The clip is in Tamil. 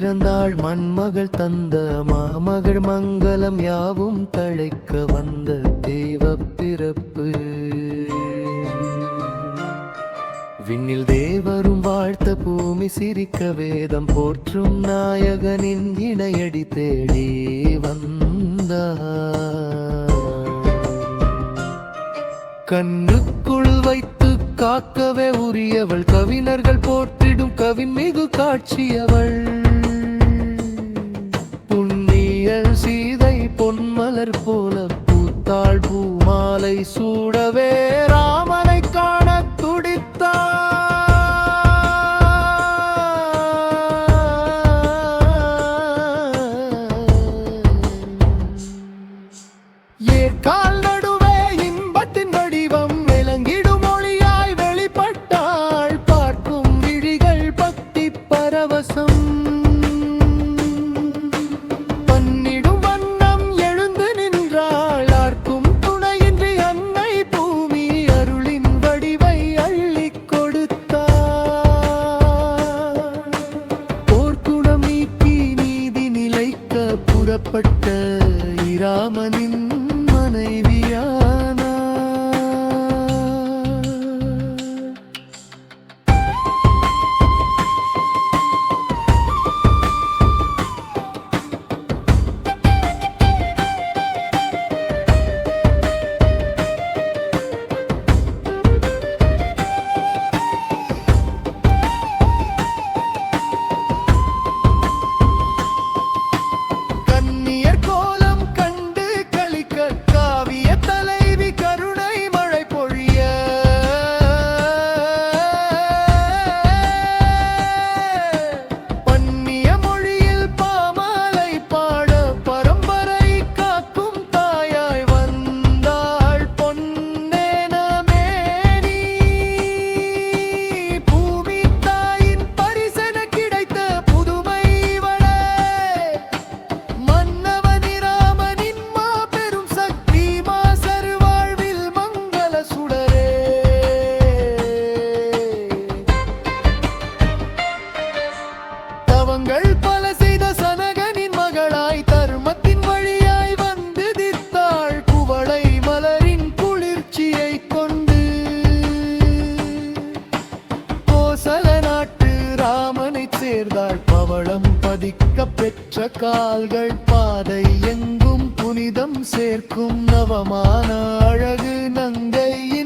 பிறந்தாள் மண்மகள் தந்த மாமகள் மங்களம் யாவும் தழைக்க வந்த தெய்வ பிறப்பு. விண்ணில் தேவரும் வாழ்த்த பூமி சிரிக்க வேதம் போற்றும் நாயகனின் இணையடி தேடி வந்தார். கண்ணுக்குள் வைத்து காக்கவே உரியவள் கவிஞர்கள் போற்றிடும் கவின்மிகு காட்சியவள் சீதை பொன்மலர் போல பூத்தாள் பூமாலை சூடவே ராமனை காண துடித்தாள். கால் நடுவே இன்பத்தின் வடிவம் விளங்கிடும் மொழியாய் வெளிப்பட்டாள். பார்க்கும் விழிகள் பக்தி பரவசம். இராமனின் தவங்கள் பல செய்த சனகனின் மகளாய் தர்மத்தின் வழியாய் வந்து தித்தாள் குவளை மலரின் குளிர்ச்சியை கொண்டு கோசல நாட்டு ராமனை சேர்ந்தாள். பவளம் பதிக்க பெற்ற கால்கள் பாதை எங்கும் புனிதம் சேர்க்கும் நவமான அழகு நங்கையின்